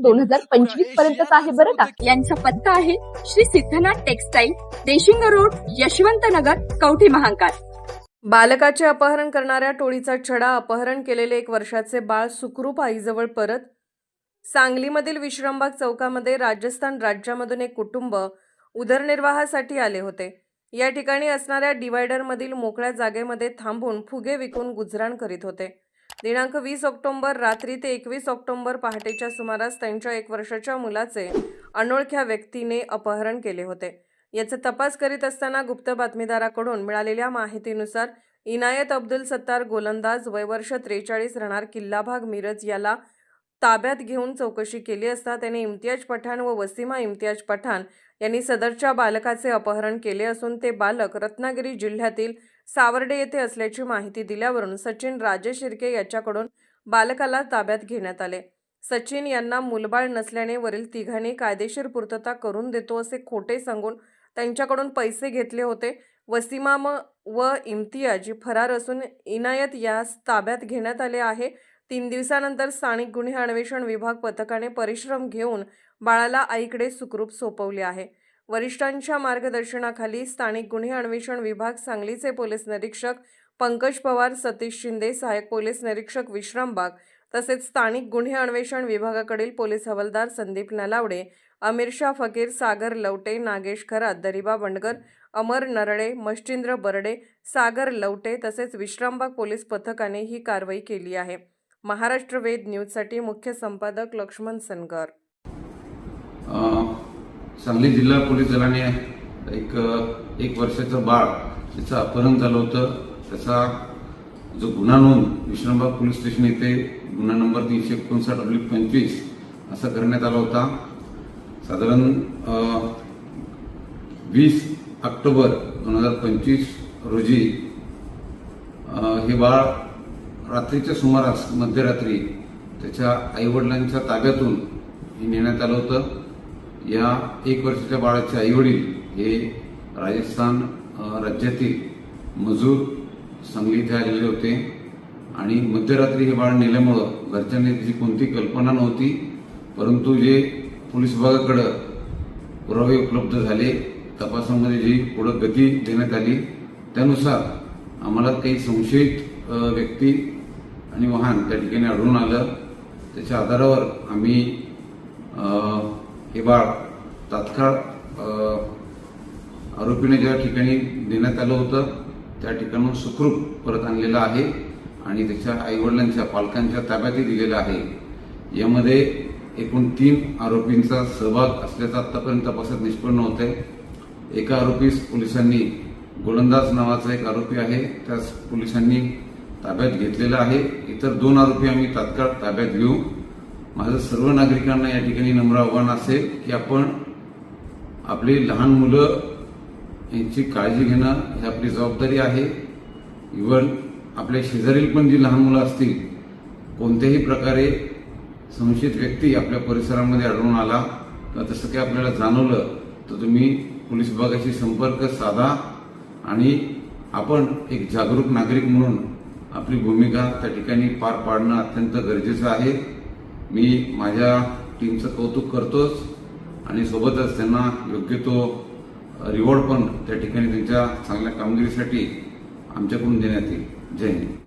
दोन हजार पंचवीस पर्यंतचा आहे बरं का? यांचा पत्ता आहे श्री सिद्धनाथ टेक्सटाईल देशिंग रोड यशवंत नगर कवठे महांकाळ. बालकाचे अपहरण करणाऱ्या टोळीचा छडा अपहरण केलेले एक वर्षाचे बाळ सुखरूप आईजवळ परत सांगलीमधील विश्रामबाग चौकामध्ये राजस्थान राज्यामधून एक कुटुंब उदरनिर्वाहासाठी आले होते. या ठिकाणी असणाऱ्या डिवायडरमधील मोकळ्या जागेमध्ये थांबून फुगे विकून गुजराण करीत होते. दिनांक वीस ऑक्टोबर रात्री ते एकवीस ऑक्टोबर पहाटेच्या सुमारास त्यांच्या एक वर्षाच्या मुलाचे अनोळख्या व्यक्तीने अपहरण केले होते. याचा तपास करीत असताना गुप्त बातमीदाराकडून मिळालेल्या माहितीनुसार इनायत अब्दुल सत्तार गोलंदाज वयवर्ष त्रेचाळीस राहणार किल्लाभाग मिरज याला ताब्यात घेऊन चौकशी केली असता त्याने इम्तियाज पठाण व वसीमा इम्तियाज पठाण यांनी सदरच्या बालकाचे अपहरण केले असून ते बालक रत्नागिरी जिल्ह्यातील सावर्डे येथे असल्याची माहिती दिल्यावरून सचिन राजे शिर्के याच्याकडून बालकाला ताब्यात घेण्यात आले. सचिन यांना मुलबाळ नसल्याने वरील तिघांनी कायदेशीर पूर्तता करून देतो असे खोटे सांगून त्यांच्याकडून पैसे घेतले होते. वसिमाम व इम्तियाज फरार असून इनायत यास ताब्यात घेण्यात आले आहे. तीन दिवसानंतर स्थानिक गुन्हे अन्वेषण विभाग पथकाने परिश्रम घेऊन बाळाला आईकडे सुखरूप सोपवले आहे. वरिष्ठांच्या मार्गदर्शनाखाली स्थानिक गुन्हे अन्वेषण विभाग सांगलीचे पोलीस निरीक्षक पंकज पवार सतीश शिंदे सहाय्यक पोलीस निरीक्षक विश्रामबाग तसेच स्थानिक गुन्हे अन्वेषण विभागाकडील पोलीस हवालदार संदीप नलावडे अमीरशा फकीर सागर लवटे नागेश खरात दरिबा बंडगर अमर नरळे मच्छिंद्र बर्डे सागर लवटे तसेच विश्रामबाग पोलीस पथकाने ही कारवाई केली आहे. महाराष्ट्र वेद न्यूजसाठी मुख्य संपादक लक्ष्मण सनगर. सांगली जिल्हा पोलीस दलाने एक एक वर्षाचं बाळ त्याचं अपहरण झालं होतं. त्याचा जो गुन्हा नोंद विश्रामबाग पोलीस स्टेशन येथे गुन्हा नंबर तीनशे एकोणसाठ डब्ल्यू पंचवीस असा करण्यात आला होता. साधारण वीस ऑक्टोबर दोन हजार पंचवीस रोजी हे बाळ रात्रीच्या सुमारास मध्यरात्री त्याच्या आईवडिलांच्या ताब्यातून हे नेण्यात आलं होतं. या एक वर्षाच्या बाळाचे आईवडील हे राजस्थान राज्यातील मजूर सांगली इथे आलेले होते. आणि मध्यरात्री हे बाळ नेल्यामुळं घरच्यांनी त्याची कोणती कल्पना नव्हती परंतु जे पोलीस विभागाकडं पुरावे उपलब्ध झाले तपासामध्ये जी पुढं गती देण्यात आली त्यानुसार आम्हाला काही संशयित व्यक्ती आणि वाहन त्या ठिकाणी आढळून आलं. त्याच्या आधारावर आम्ही हे बाळ तात्काळ आरोपीने ज्या ठिकाणी देण्यात आलं होतं त्या ठिकाणून सुखरूप परत आणलेलं आहे आणि त्याच्या आईवडिलांच्या पालकांच्या ताब्यातही दिलेलं आहे. यामध्ये एकूण तीन आरोपींचा सहभाग असल्याचा आतापर्यंत तपासात निष्पन्न होत आहे एका आरोपीस पोलिसांनी गोलंदाज नावाचा एक आरोपी आहे त्यास पोलिसांनी ताब्यात घेतलेला आहे. इतर दोन आरोपी आम्ही तात्काळ ताब्यात घेऊ. माझं सर्व नागरिकांना या ठिकाणी नम्र आव्हान असेल की आपण आपली लहान मुलं यांची काळजी घेणं ही आपली जबाबदारी आहे. इव्हन आपल्या शेजारील पण जी लहान मुलं असतील कोणत्याही प्रकारे संशयित व्यक्ती आपल्या परिसरामध्ये आढळून आला किंवा तसं काही आपल्याला जाणवलं तर तुम्ही पोलीस विभागाशी संपर्क साधा आणि आपण एक जागरूक नागरिक म्हणून आपली भूमिका त्या ठिकाणी पार पाडणं अत्यंत गरजेचं आहे. मी माझ्या टीमचं कौतुक करतोच आणि सोबतच त्यांना योग्य तो रिवॉर्ड पण त्या ठिकाणी त्यांच्या चांगल्या कामगिरीसाठी आमच्याकडून देण्यात येईल. जय हिंद.